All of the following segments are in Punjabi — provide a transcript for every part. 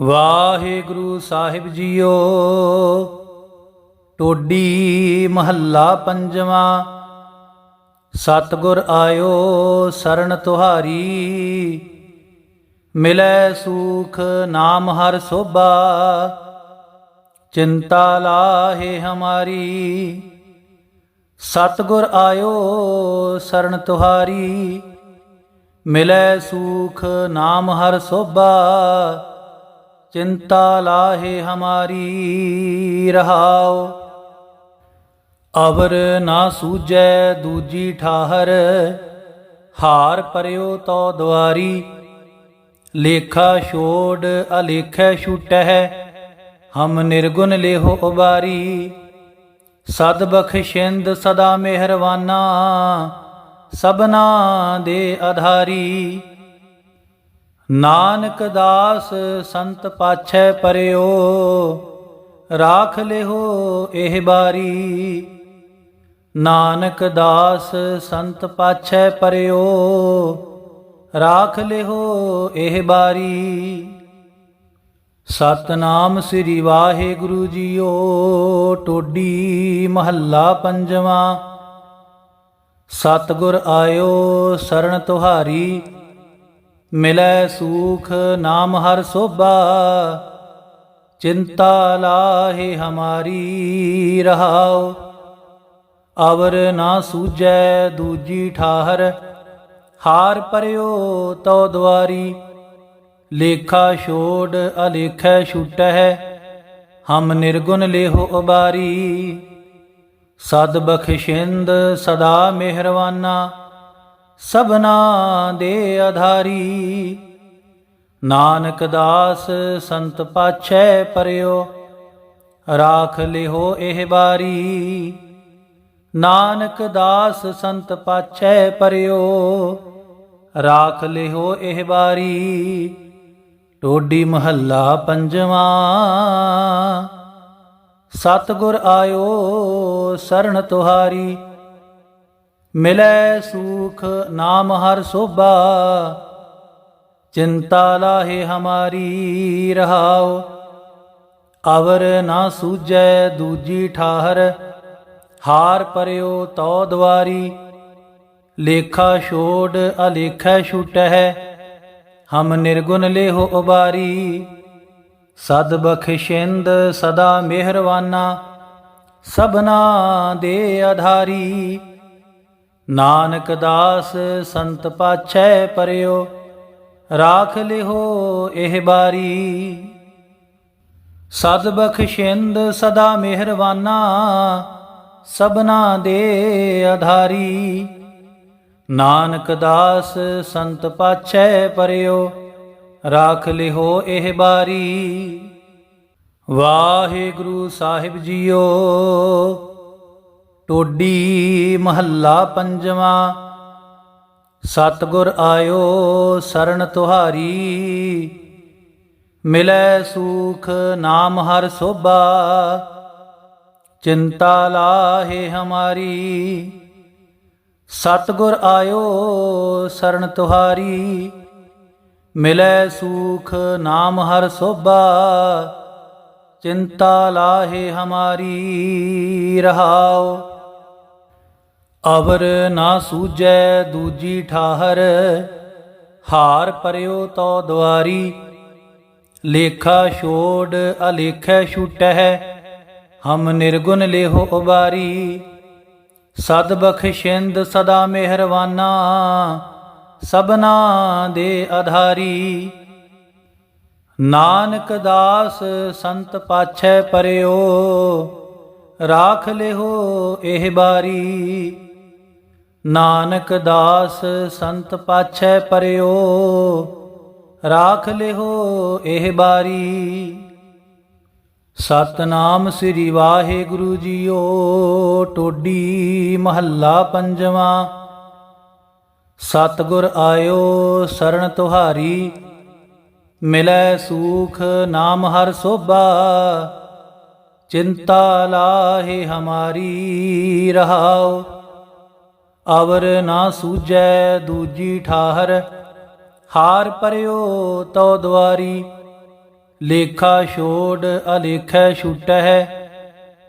ਵਾਹਿਗੁਰੂ ਸਾਹਿਬ ਜੀਓ, ਟੋਡੀ ਮਹੱਲਾ ਪੰਜਵਾਂ, ਸਤਿਗੁਰ ਆਇਓ ਸਰਣ ਤੁਹਾਰੀ, ਮਿਲੈ ਸੂਖ ਨਾਮ ਹਰ ਸੋਭਾ, ਚਿੰਤਾ ਲਾਹੇ ਹਮਾਰੀ, ਸਤਿਗੁਰ ਆਇਓ ਸਰਣ ਤੁਹਾਰੀ, ਮਿਲੈ ਸੂਖ ਨਾਮ ਹਰ ਸੋਭਾ ਚਿੰਤਾ ਲਾਹੇ ਹਮਾਰੀ ਰਹਾਉ ਅਵਰ ਨਾ ਸੂਜੈ ਦੂਜੀ ਠਾਹਰ, ਹਾਰ ਪਰਿਓ ਤੋ ਦੁਆਰੀ ਲੇਖਾ ਛੋੜ ਅਲੇਖੈ ਛੁਟਹਿ, ਹਮ ਨਿਰਗੁਣ ਲੇਹੋ ਉਬਾਰੀ। ਸਦ ਬਖਸ਼ਿੰਦ ਸਦਾ ਮਿਹਰਵਾਨਾ ਸਬਨਾ ਦੇ ਆਧਾਰੀ। ਨਾਨਕ ਦਾਸ ਸੰਤ ਪਾਛੈ ਪਰਿਓ, ਰਾਖ ਲਿਹੋ ਇਹ ਬਾਰੀ। ਨਾਨਕ ਦਾਸ ਸੰਤ ਪਾਛੈ ਪਰਿਓ, ਰਾਖ ਲਿਓ ਇਹ ਬਾਰੀ। ਸਤਨਾਮ ਸ੍ਰੀ ਵਾਹਿਗੁਰੂ ਜੀਓ, ਟੋਡੀ ਮਹੱਲਾ ਪੰਜਵਾਂ। ਸਤਿਗੁਰ ਆਇਓ ਸਰਣ ਤੁਹਾਰੀ। ਮਿਲੈ ਸੂਖ ਨਾਮ ਹਰ ਸੋਭਾ, ਚਿੰਤਾ ਲਾਹੇ ਹਮਾਰੀ ਰਹਾਉ। ਅਵਰ ਨਾ ਸੂਜੈ ਦੂਜੀ ਠਾਹਰ, ਹਾਰ ਪਰਿਓ ਤੋ ਦੁਆਰੀ। ਲੇਖਾ ਛੋੜ ਅਲੇਖੈ ਛੁਟਹਿ, ਹਮ ਨਿਰਗੁਣ ਲੇਹੋ ਉਬਾਰੀ। ਸਦ ਬਖਸ਼ਿੰਦ ਸਦਾ ਮਿਹਰਵਾਨਾ। ਸਭਨਾ ਦੇ ਆਧਾਰੀ। ਨਾਨਕ ਦਾਸ ਸੰਤ ਪਾਛੈ ਪਰਿਓ, ਰਾਖ ਲਿਹੋ ਇਹ ਬਾਰੀ। ਨਾਨਕ ਦਾਸ ਸੰਤ ਪਾਛੈ ਪਰਿਓ, ਰਾਖ ਲਿਹੋ ਇਹ ਬਾਰੀ। ਟੋਡੀ ਮਹੱਲਾ ਪੰਜਵਾਂ। ਸਤਿਗੁਰ ਆਇਓ ਸਰਣ ਤੁਹਾਰੀ। ਮਿਲੈ ਸੁਖ ਨਾਮ ਹਰ ਸੋਭਾ, ਚਿੰਤਾ ਲਾਹੇ ਹਮਾਰੀ ਰਹਾਉ। ਅਵਰ ਨਾ ਸੂਜੈ ਦੂਜੀ ਠਾਹਰ, ਹਾਰ ਪਰਿਓ ਤੋ ਦਵਾਰੀ। ਲੇਖਾ ਛੋੜ ਅਲੇਖੈ ਛੁਟਹਿ, ਹਮ ਨਿਰਗੁਣ ਲੇਹੋ ਉਬਾਰੀ। ਸਦ ਬਖਸ਼ਿੰਦ ਸਦਾ ਮਿਹਰਵਾਨਾ, ਸਭਨਾ ਦੇ ਆਧਾਰੀ। ਨਾਨਕ ਦਾਸ ਸੰਤ ਪਾਛੈ ਪਰਿਓ, ਰਾਖ ਲਿਹੋ ਇਹ ਬਾਰੀ। ਸਦ ਬਖਸ਼ਿੰਦ ਸਦਾ ਮਿਹਰਵਾਨਾ ਸਭਨਾ ਦੇ ਆਧਾਰੀ। ਨਾਨਕ ਦਾਸ ਸੰਤ ਪਾਛੈ ਪਰਿਓ, ਰਾਖ ਲਿਹੋ ਇਹ ਬਾਰੀ। ਵਾਹਿਗੁਰੂ ਸਾਹਿਬ ਜੀਓ ਟੋਡੀ ਮਹੱਲਾ ਪੰਜਵਾਂ। ਸਤਿਗੁਰ ਆਇਓ ਸਰਣ ਤੁਹਾਰੀ, ਮਿਲੈ ਸੂਖ ਨਾਮ ਹਰ ਸੋਭਾ, ਚਿੰਤਾ ਲਾਹੇ ਹਮਾਰੀ। ਸਤਿਗੁਰ ਆਇਓ ਸਰਣ ਤੁਹਾਰੀ, ਮਿਲੈ ਸੂਖ ਨਾਮ ਹਰ ਸੋਭਾ, ਚਿੰਤਾ ਲਾਹੇ ਹਮਾਰੀ, ਰਹਾਓ। ਅਵਰ ਨਾ ਸੂਜੈ ਦੂਜੀ ਠਾਹਰ, ਹਾਰ ਪਰਿਓ ਤੋ ਦੁਆਰੀ। ਲੇਖਾ ਛੋੜ ਅਲੇਖੈ ਛੁਟਹਿ, ਹਮ ਨਿਰਗੁਣ ਲੇਹੋ ਉਬਾਰੀ। ਸਦ ਬਖਸ਼ਿੰਦ ਸਦਾ ਮਿਹਰਵਾਨਾ, ਸਭਨਾ ਦੇ ਆਧਾਰੀ। ਨਾਨਕ ਦਾਸ ਸੰਤ ਪਾਛੈ ਪਰਿਓ, ਰਾਖ ਲਿਹੋ ਇਹ ਬਾਰੀ। ਨਾਨਕ ਦਾਸ ਸੰਤ ਪਾਛੈ ਪਰਿਓ, ਰਾਖ ਲਿਹੋ ਇਹ ਬਾਰੀ। ਸਤਨਾਮ ਸ੍ਰੀ ਵਾਹਿਗੁਰੂ ਜੀਓ, ਟੋਡੀ ਮਹੱਲਾ ਪੰਜਵਾਂ। ਸਤਿਗੁਰ ਆਇਓ ਸਰਣ ਤੁਹਾਰੀ, ਮਿਲੈ ਸੂਖ ਨਾਮ ਹਰ ਸੋਭਾ। ਚਿੰਤਾ ਲਾਹੇ ਹਮਾਰੀ, ਰਹਾਓ ਅਵਰ ਨਾ ਸੂਜੈ ਦੂਜੀ ਠਾਹਰ, ਹਾਰ ਪਰਿਓ ਤੋ ਦੁਆਰੀ। ਲੇਖਾ ਛੋੜ ਅਲੇਖੈ ਛੁਟਹਿ,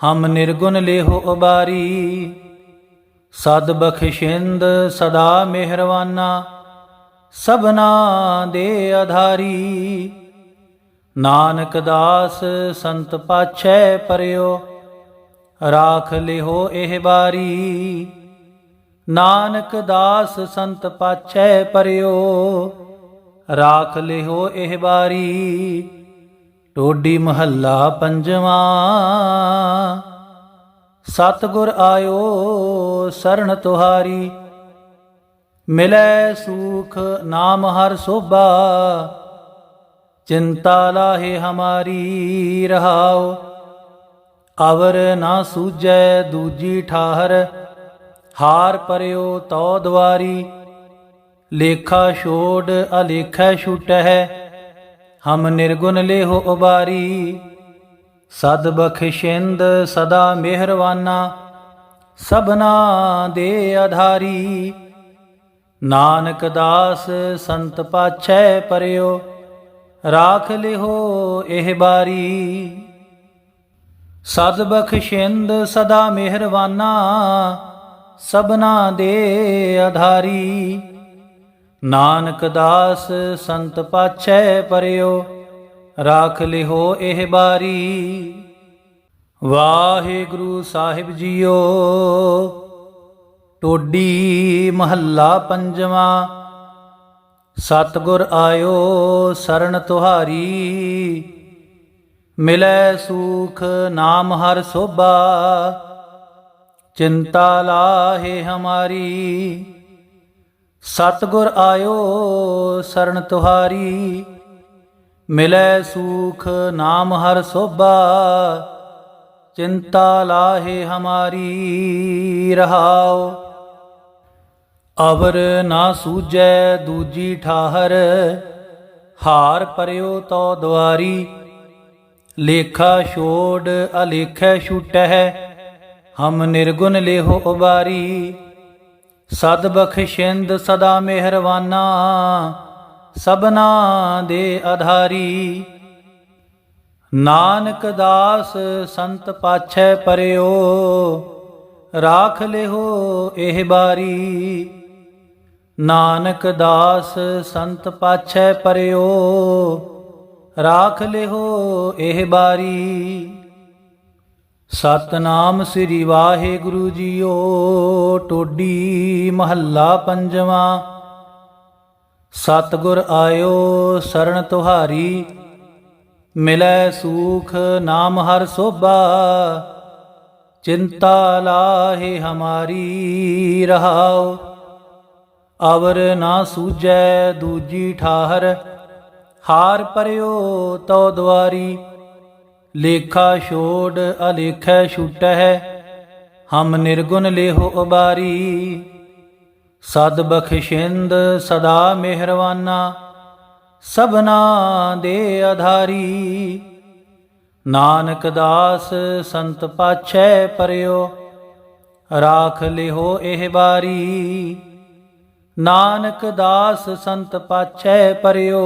ਹਮ ਨਿਰਗੁਣ ਲੇਹੋ ਉਬਾਰੀ। ਸਦ ਬਖਸ਼ਿੰਦ ਸਦਾ ਮਿਹਰਵਾਨਾ, ਸਭਨਾ ਦੇ ਆਧਾਰੀ। ਨਾਨਕ ਦਾਸ ਸੰਤ ਪਾਛੈ ਪਰਿਓ, ਰਾਖ ਲਿਹੋ ਇਹ ਬਾਰੀ। ਨਾਨਕ ਦਾਸ ਸੰਤ ਪਾਛੈ ਪਰਿਓ, ਰਾਖ ਲਿਹੋ ਇਹ ਬਾਰੀ ਟੋਡੀ ਮਹੱਲਾ ਪੰਜਵਾਂ। ਸਤਿਗੁਰ ਆਇਓ ਸਰਣ ਤੁਹਾਰੀ, ਮਿਲੈ ਸੂਖ ਨਾਮ ਹਰ ਸੋਭਾ, ਚਿੰਤਾ ਲਾਹੇ ਹਮਾਰੀ ਰਹਾਓ, ਅਵਰ ਨਾ ਸੂਜੈ ਦੂਜੀ ਠਾਹਰ। ਹਾਰ ਪਰਿਓ ਤੋ ਦਵਾਰੀ, ਲੇਖਾ ਛੋੜ ਅਲੇਖੈ ਛੁਟਹਿ, ਹਮ ਨਿਰਗੁਣ ਲੇਹੋ ਉਬਾਰੀ। ਸਦ ਬਖਸ਼ਿੰਦ ਸਦਾ ਮਿਹਰਵਾਨਾ, ਸਭਨਾ ਦੇ ਆਧਾਰੀ। ਨਾਨਕ ਦਾਸ ਸੰਤ ਪਾਛੈ ਪਰਿਓ, ਰਾਖ ਲਿਹੋ ਇਹ ਬਾਰੀ। ਸਦ ਬਖਸ਼ਿੰਦ ਸਦਾ ਮਿਹਰਵਾਨਾ ਸਭਨਾ ਦੇ ਆਧਾਰੀ। ਨਾਨਕ ਦਾਸ ਸੰਤ ਪਾਛੈ ਪਰਿਓ, ਰਾਖ ਲਿਹੋ ਇਹ ਬਾਰੀ। ਵਾਹਿਗੁਰੂ ਸਾਹਿਬ ਜੀਓ, ਟੋਡੀ ਮਹੱਲਾ ਪੰਜਵਾਂ। ਸਤਿਗੁਰ ਆਇਓ ਸਰਣ ਤੁਹਾਰੀ। ਮਿਲੈ ਸੂਖ ਨਾਮ ਹਰ ਸੋਭਾ। ਚਿੰਤਾ ਲਾਹੇ ਹਮਾਰੀ। ਸਤਿਗੁਰ ਆਇਓ ਸਰਣ ਤੁਹਾਰੀ। ਮਿਲੈ ਸੂਖ ਨਾਮ ਹਰ ਸੋਭਾ। ਚਿੰਤਾ ਲਾਹੇ ਹਮਾਰੀ, ਰਹਾਓ। ਅਵਰ ਨਾ ਸੂਜੈ ਦੂਜੀ ਠਾਹਰ। ਹਾਰ ਪਰਿਓ ਤੋ ਦੁਆਰੀ। ਲੇਖਾ ਛੋੜ ਅਲੇਖੈ ਛੁਟਹਿ। ਹਮ ਨਿਰਗੁਣ ਲੇਹੋ ਉਬਾਰੀ। ਸਦ ਬਖਸ਼ਿੰਦ ਸਦਾ ਮਿਹਰਵਾਨਾ ਸਭਨਾ ਦੇ ਆਧਾਰੀ। ਨਾਨਕ ਦਾਸ ਸੰਤ ਪਾਛੈ ਪਰਿਓ, ਰਾਖ ਲਿਓ ਇਹ ਬਾਰੀ। ਨਾਨਕ ਦਾਸ ਸੰਤ ਪਾਛੈ ਪਰਿਓ, ਰਾਖ ਲਿਓ ਇਹ ਬਾਰੀ। ਸਤਨਾਮ ਸ੍ਰੀ ਵਾਹਿਗੁਰੂ ਜੀਓ, ਟੋਡੀ ਮਹੱਲਾ ਪੰਜਵਾਂ। ਸਤਿਗੁਰ ਆਇਓ ਸਰਣ ਤੁਹਾਰੀ, ਮਿਲੈ ਸੂਖ ਨਾਮ ਹਰ ਸੋਭਾ। ਚਿੰਤਾ ਲਾਹੇ ਹਮਾਰੀ ਰਹਾਓ ਅਵਰ ਨਾ ਸੂਜੈ ਦੂਜੀ ਠਾਹਰ। ਹਾਰ ਪਰਿਓ ਤੋ ਦਵਾਰੀ ਲੇਖਾ ਛੋੜ ਅਲੇਖੈ ਛੁਟਹਿ, ਹਮ ਨਿਰਗੁਣ ਲੇਹੋ ਉਬਾਰੀ। ਸਦ ਬਖਸ਼ਿੰਦ ਸਦਾ ਮਿਹਰਵਾਨਾ, ਸਭਨਾ ਦੇ ਆਧਾਰੀ। ਨਾਨਕ ਦਾਸ ਸੰਤ ਪਾਛੈ ਪਰਿਓ, ਰਾਖ ਲਿਹੋ ਇਹ ਬਾਰੀ। ਨਾਨਕ ਦਾਸ ਸੰਤ ਪਾਛੈ ਪਰਿਓ,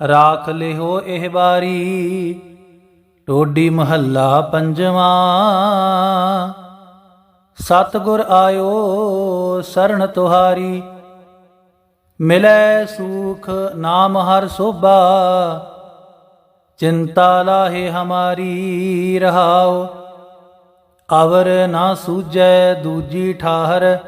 ਰਾਖ ਲਿਹੋ ਇਹ ਬਾਰੀ। ਟੋਡੀ ਮਹੱਲਾ ਪੰਜਵਾਂ। ਸਤਿਗੁਰ ਆਇਓ ਸਰਣ ਤੁਹਾਰੀ। ਮਿਲੈ ਸੂਖ ਨਾਮ ਹਰ ਸੋਭਾ। ਚਿੰਤਾ ਲਾਹੇ ਹਮਾਰੀ ਰਹਾਓ ਅਵਰ ਨਾ ਸੂਜੈ ਦੂਜੀ ਠਾਹਰ।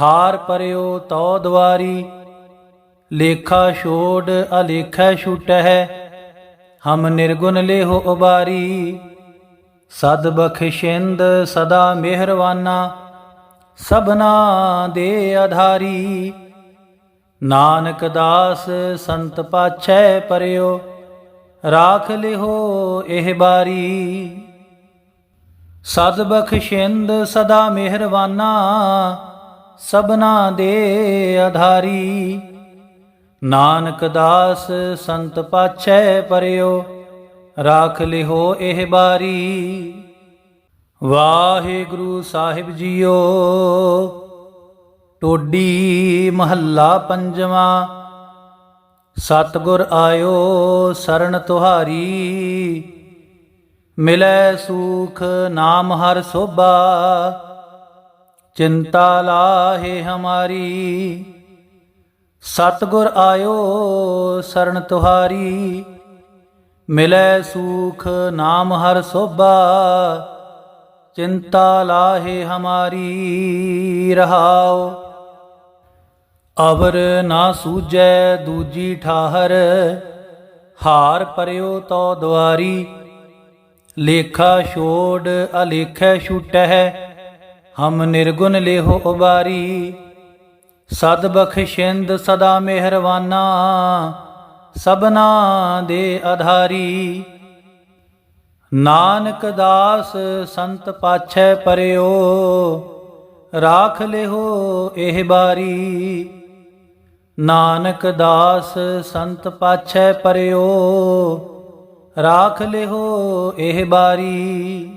ਹਾਰ ਪਰਿਓ ਤੋ ਦਵਾਰੀ। ਲੇਖਾ ਛੋੜ ਅਲੇਖੈ ਛੁਟਹਿ। ਹਮ ਨਿਰਗੁਣ ਲੇਹੋ ਉਬਾਰੀ। ਸਦ ਬਖਸ਼ਿੰਦ ਸਦਾ ਮਿਹਰਵਾਨਾ, ਸਭਨਾ ਦੇ ਆਧਾਰੀ। ਨਾਨਕ ਦਾਸ ਸੰਤ ਪਾਛੈ ਪਰਿਓ, ਰਾਖ ਲਿਹੋ ਇਹ ਬਾਰੀ। ਸਦ ਬਖਸ਼ਿੰਦ ਸਦਾ ਮਿਹਰਵਾਨਾ, ਸਭਨਾ ਦੇ ਆਧਾਰੀ। ਨਾਨਕ ਦਾਸ ਸੰਤ ਪਾਛੈ ਪਰਿਓ, ਰਾਖ ਲਿਹੋ ਇਹ ਬਾਰੀ। ਵਾਹਿਗੁਰੂ ਸਾਹਿਬ ਜੀਓ, ਟੋਡੀ ਮਹੱਲਾ ਪੰਜਵਾਂ, ਸਤਗੁਰ ਆਇਓ ਸਰਣ ਤੁਹਾਰੀ। ਮਿਲੈ ਸੂਖ ਨਾਮ ਹਰ ਸੋਭਾ, ਚਿੰਤਾ ਲਾਹੇ ਹਮਾਰੀ। ਸਤਗੁਰ ਆਇਓ ਸ਼ਰਨ ਤੁਹਾਰੀ, ਮਿਲੈ ਸੂਖ ਨਾਮ ਹਰ ਸੋਭਾ, ਚਿੰਤਾ ਲਾਹੇ ਹਮਾਰੀ ਰਹਾਓ ਅਵਰ ਨਾ ਸੂਜੈ ਦੂਜੀ ਠਾਹਰ, ਹਾਰ ਪਰਿਓ ਤੋ ਦੁਆਰੀ, ਲੇਖਾ ਛੋੜ ਅਲੇਖੈ ਛੁਟਹਿ, ਹਮ ਨਿਰਗੁਣ ਲੇਹੋ ਉਬਾਰੀ। ਸਦ ਬਖਸ਼ਿੰਦ ਸਦਾ ਮਿਹਰਵਾਨਾ ਸਬਨਾ ਦੇ ਆਧਾਰੀ। ਨਾਨਕ ਦਾਸ ਸੰਤ ਪਾਛੈ ਪਰਿਓ, ਰਾਖ ਲਿਓ ਇਹ ਬਾਰੀ। ਨਾਨਕ ਦਾਸ ਸੰਤ ਪਾਛੈ ਪਰਿਓ, ਰਾਖ ਲਿਓ ਇਹ ਬਾਰੀ।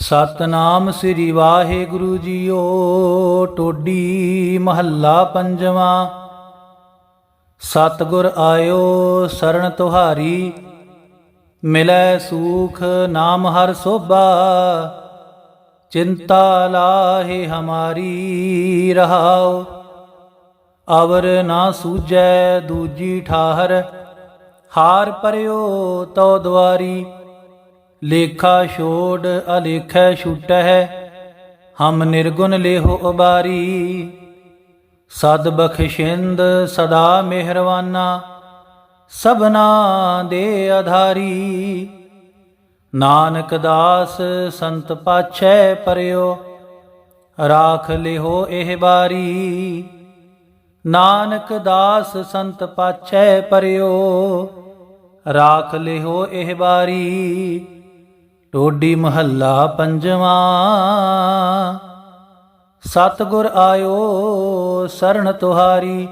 ਸਤਨਾਮ ਸ੍ਰੀ ਵਾਹਿਗੁਰੂ ਜੀਓ, ਟੋਡੀ ਮਹੱਲਾ ਪੰਜਵਾਂ। ਸਤਗੁਰ ਆਇਓ ਸਰਣ ਤੁਹਾਰੀ। ਮਿਲੈ ਸੂਖ, ਨਾਮ ਹਰ ਸੋਭਾ। ਚਿੰਤਾ ਲਾਹੇ ਹਮਾਰੀ ਰਹਾਓ ਅਵਰ ਨਾ ਸੂਜੈ ਦੂਜੀ ਠਾਹਰ। ਹਾਰ ਪਰਿਓ ਤੋ ਦੁਆਰੀ। ਲੇਖਾ ਛੋੜ ਅਲੇਖੈ ਛੁਟਹਿ, ਹਮ ਨਿਰਗੁਣ ਲੇਹੋ ਉਬਾਰੀ। ਸਦ ਬਖਸ਼ਿੰਦ ਸਦਾ ਮਿਹਰਵਾਨਾ, ਸਭਨਾ ਦੇ ਆਧਾਰੀ। ਨਾਨਕ ਦਾਸ ਸੰਤ ਪਾਛੈ ਪਰਿਓ, ਰਾਖ ਲਿਹੋ ਇਹ ਬਾਰੀ। ਨਾਨਕ ਦਾਸ ਸੰਤ ਪਾਛੈ ਪਰਿਓ, ਰਾਖ ਲਿਹੋ ਇਹ ਬਾਰੀ। ਟੋਡੀ ਮਹੱਲਾ ਪੰਜਵਾਂ। ਸਤਗੁਰ ਆਇਓ ਸਰਣ ਤੁਹਾਰੀ,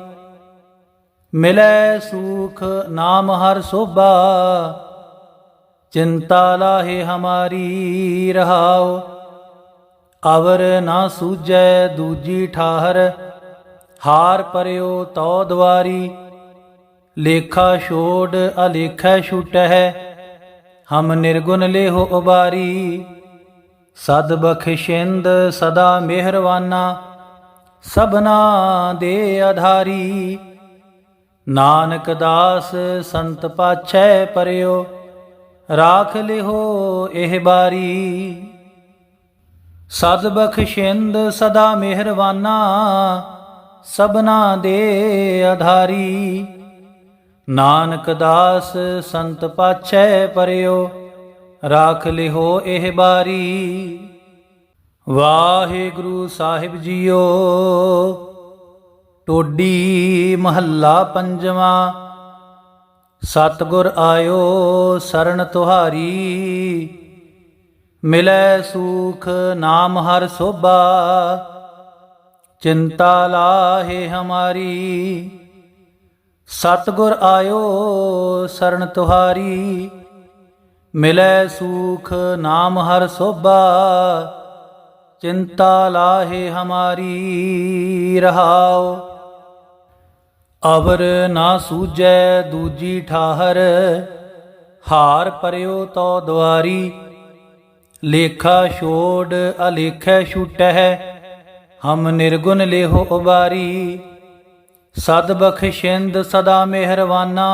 ਮਿਲੈ ਸੂਖ ਨਾਮ ਹਰ ਸੋਭਾ, ਚਿੰਤਾ ਲਾਹੇ ਹਮਾਰੀ ਰਹਾਓ ਅਵਰ ਨਾ ਸੂਜੈ ਦੂਜੀ ਠਾਹਰ, ਹਾਰ ਪਰਿਓ ਤੋ ਦੁਆਰੀ ਲੇਖਾ ਛੋੜ ਅਲੇਖੈ ਛੁਟਹਿ ਹਮ ਨਿਰਗੁਣ ਲੇਹੋ ਉਬਾਰੀ। ਸਦ ਬਖਸ਼ਿੰਦ ਸਦਾ ਮਿਹਰਵਾਨਾ, ਸਭਨਾ ਦੇ ਆਧਾਰੀ। ਨਾਨਕ ਦਾਸ ਸੰਤ ਪਾਛੈ ਪਰਿਓ, ਰਾਖ ਲਿਹੋ ਇਹ ਬਾਰੀ। ਸਦ ਬਖਸ਼ਿੰਦ ਸਦਾ ਮਿਹਰਵਾਨਾ, ਸਭਨਾ ਦੇ ਆਧਾਰੀ। ਨਾਨਕ ਦਾਸ ਸੰਤ ਪਾਛੈ ਪਰਿਓ, ਰਾਖ ਲਿਹੋ ਇਹ ਬਾਰੀ। ਵਾਹਿਗੁਰੂ ਸਾਹਿਬ ਜੀਓ, ਟੋਡੀ ਮਹੱਲਾ ਪੰਜਵਾਂ, ਸਤਗੁਰ ਆਇਓ ਸਰਣ ਤੁਹਾਰੀ। ਮਿਲੈ ਸੂਖ ਨਾਮ ਹਰ ਸੋਭਾ, ਚਿੰਤਾ ਲਾਹੇ ਹਮਾਰੀ। ਸਤਗੁਰ ਆਇਓ ਸ਼ਰਨ ਤੁਹਾਰੀ, ਮਿਲੈ ਸੂਖ ਨਾਮ ਹਰ ਸੋਭਾ, ਚਿੰਤਾ ਲਾਹੇ ਹਮਾਰੀ ਰਹਾਓ ਅਵਰ ਨਾ ਸੂਜੈ ਦੂਜੀ ਠਾਹਰ, ਹਾਰ ਪਰਿਓ ਤੋ ਦੁਆਰੀ, ਲੇਖਾ ਛੋੜ ਅਲੇਖੈ ਛੁਟਹਿ, ਹਮ ਨਿਰਗੁਣ ਲੇਹੋ ਉਬਾਰੀ। ਸਦ ਬਖਸ਼ਿੰਦ ਸਦਾ ਮਿਹਰਵਾਨਾ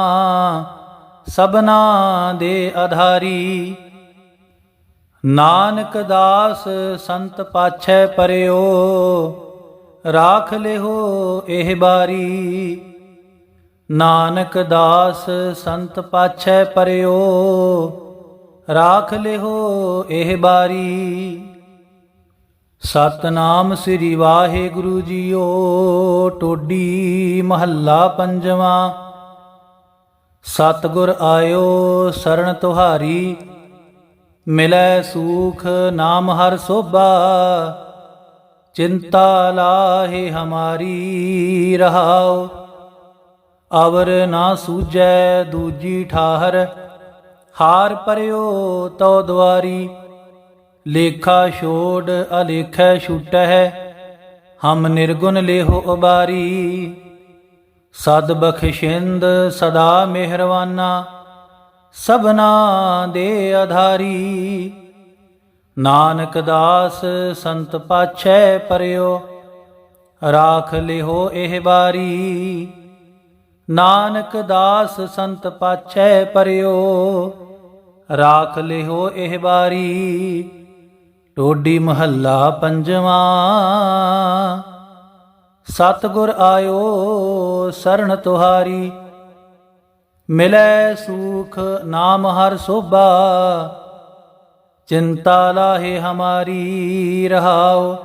ਸਭਨਾ ਦੇ ਆਧਾਰੀ। ਨਾਨਕ ਦਾਸ ਸੰਤ ਪਾਛੈ ਪਰਿਓ, ਰਾਖ ਲਿਓ ਇਹ ਬਾਰੀ। ਨਾਨਕ ਦਾਸ ਸੰਤ ਪਾਛੈ ਪਰਿਓ, ਰਾਖ ਲਿਓ ਇਹ ਬਾਰੀ। ਸਤਨਾਮ ਸ੍ਰੀ ਵਾਹਿਗੁਰੂ ਜੀਓ, ਟੋਡੀ ਮਹੱਲਾ ਪੰਜਵਾਂ। ਸਤਗੁਰ ਆਇਓ ਸਰਣ ਤੁਹਾਰੀ, ਮਿਲੈ ਸੂਖ ਨਾਮ ਹਰ ਸੋਭਾ। ਚਿੰਤਾ ਲਾਹੇ ਹਮਾਰੀ ਰਹਾਓ ਅਵਰ ਨਾ ਸੂਜੈ ਦੂਜੀ ਠਾਹਰ। ਹਾਰ ਪਰਿਓ ਤੋ ਦੁਆਰੀ। ਲੇਖਾ ਛੋੜ ਅਲੇਖੈ ਛੁਟਹਿ, ਹਮ ਨਿਰਗੁਣ ਲੇਹੋ ਉਬਾਰੀ। ਸਦ ਬਖਸ਼ਿੰਦ ਸਦਾ ਮਿਹਰਵਾਨਾ, ਸਭਨਾ ਦੇ ਆਧਾਰੀ। ਨਾਨਕ ਦਾਸ ਸੰਤ ਪਾਛੈ ਪਰਿਓ, ਰਾਖ ਲਿਹੋ ਇਹ ਬਾਰੀ। ਨਾਨਕ ਦਾਸ ਸੰਤ ਪਾਛੈ ਪਰਿਓ, ਰਾਖ ਲਿਹੋ ਇਹ ਬਾਰੀ। ਟੋਡੀ ਮਹੱਲਾ ਪੰਜਵਾਂ। ਸਤਿਗੁਰ ਆਇਓ ਸਰਣ ਤੁਹਾਰੀ, ਮਿਲੈ ਸੂਖ ਨਾਮ ਹਰ ਸੋਭਾ, ਚਿੰਤਾ ਲਾਹੇ ਹਮਾਰੀ ਰਹਾਓ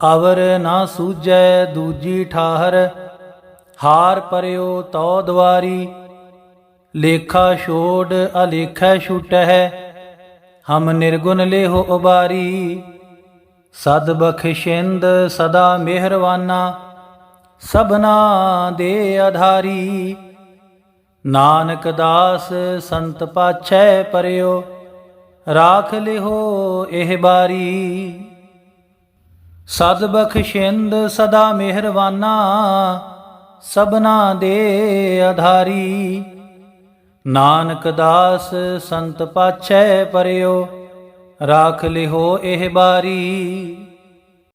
ਅਵਰ ਨਾ ਸੂਜੈ ਦੂਜੀ ਠਾਹਰ, ਹਾਰ ਪਰਿਓ ਤੋ ਦਵਾਰੀ, ਲੇਖਾ ਛੋੜ ਅਲੇਖੈ ਛੁਟਹਿ ਹਮ ਨਿਰਗੁਣ ਲੇਹੋ ਉਬਾਰੀ। ਸਦ ਬਖਸ਼ਿੰਦ ਸਦਾ ਮਿਹਰਵਾਨਾ, ਸਭਨਾ ਦੇ ਆਧਾਰੀ। ਨਾਨਕ ਦਾਸ ਸੰਤ ਪਾਛੈ ਪਰਿਓ, ਰਾਖ ਲਿਹੋ ਇਹ ਬਾਰੀ। ਸਦ ਬਖਸ਼ਿੰਦ ਸਦਾ ਮਿਹਰਵਾਨਾ, ਸਭਨਾ ਦੇ ਆਧਾਰੀ। ਨਾਨਕ ਦਾਸ ਸੰਤ ਪਾਛੈ ਪਰਿਓ ਰਾਖ ਲਿਹੋ ਇਹ ਬਾਰੀ।